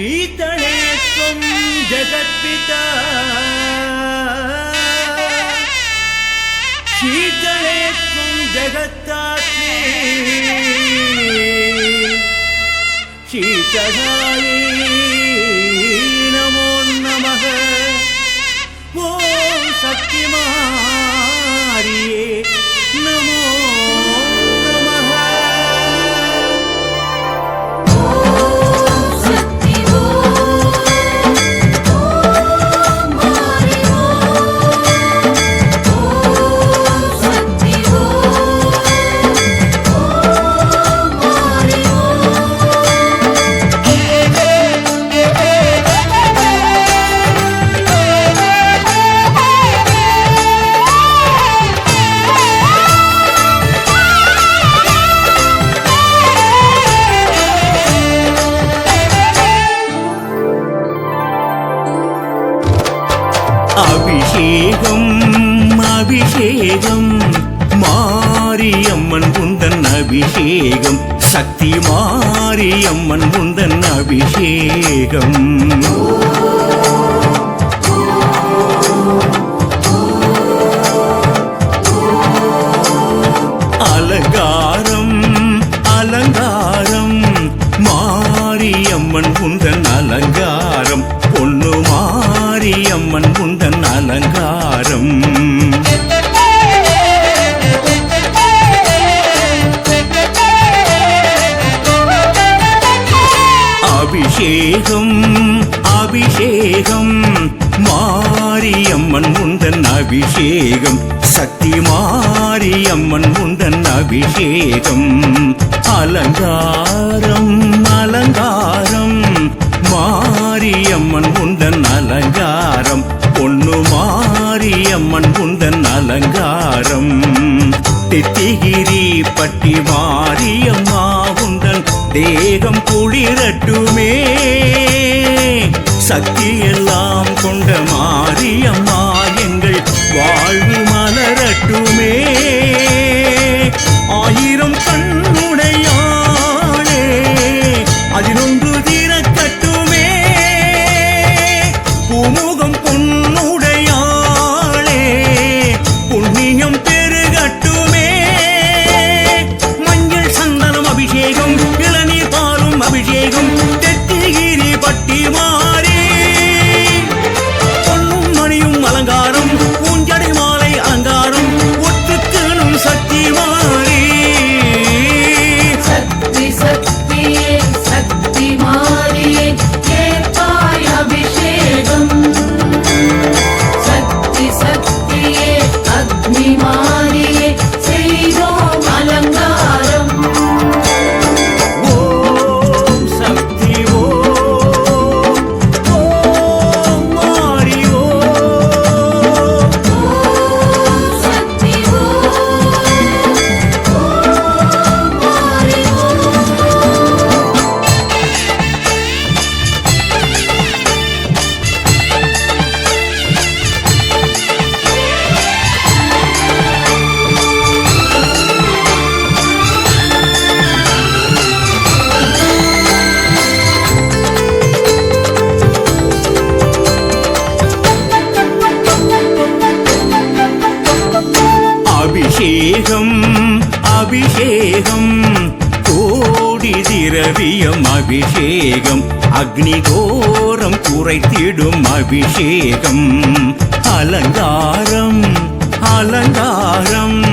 शीतले त्वं जगत्पिता शीतले त्वं जगत्तात्मे शीतलायी அபிஷேகம் மாரியம்மன் குந்தன் அபிஷேகம். சக்தி மாரியம்மன் குந்தன் அபிஷேகம். அலங்காரம் அலங்காரம். மாரியம்மன் குந்தன் அலங்காரம். பொண்ணு மாரியம்மன் குந்தன் அலங்காரம். அபிஷேகம் அபிஷேகம். மாரியம்மன் முந்தன் அபிஷேகம் சக்தி மாரியம்மன் முந்தன் அபிஷேகம். அலங்காரம் அலங்காரம். தேகம் குளிரட்டுமே சக்தி எல்லாம் கொண்ட மாரியம்மா. அபிஷேகம் அபிஷேகம். கோடி திரவியம் அபிஷேகம். அக்னி கோரம் குறைத்திடும் அபிஷேகம். அலங்காரம் அலங்காரம்.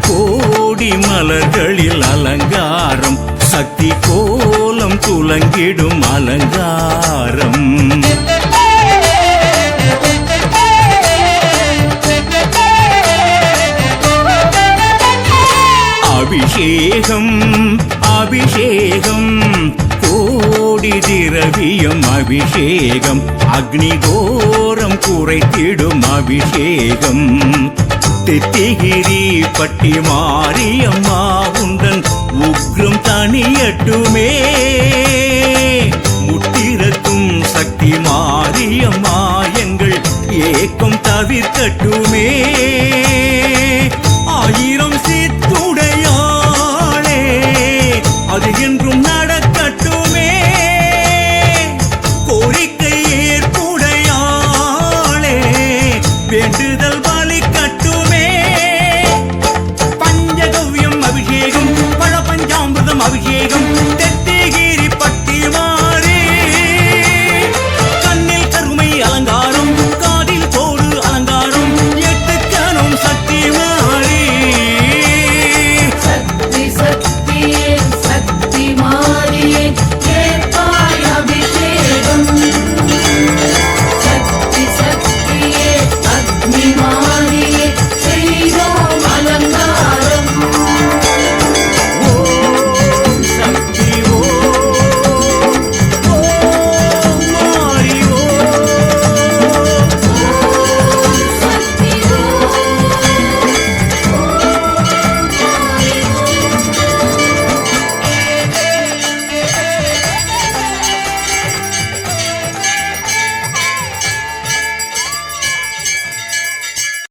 கோடி மலர்களில் அலங்காரம். சக்தி கோலம் துலங்கிடும் அலங்காரம். அபிஷேகம் அபிஷேகம். கோடி திரவியம் அபிஷேகம். அக்னி கோரம் குறைத்திடும் அபிஷேகம். தித்திகிரி பட்டி மாரியம்மா உண்டன் உக்ரம் தனியட்டுமே. முட்டிரக்கும் சக்தி மாரியம்மா எங்கள் ஏக்கம் தவிர்க்கட்டுமே.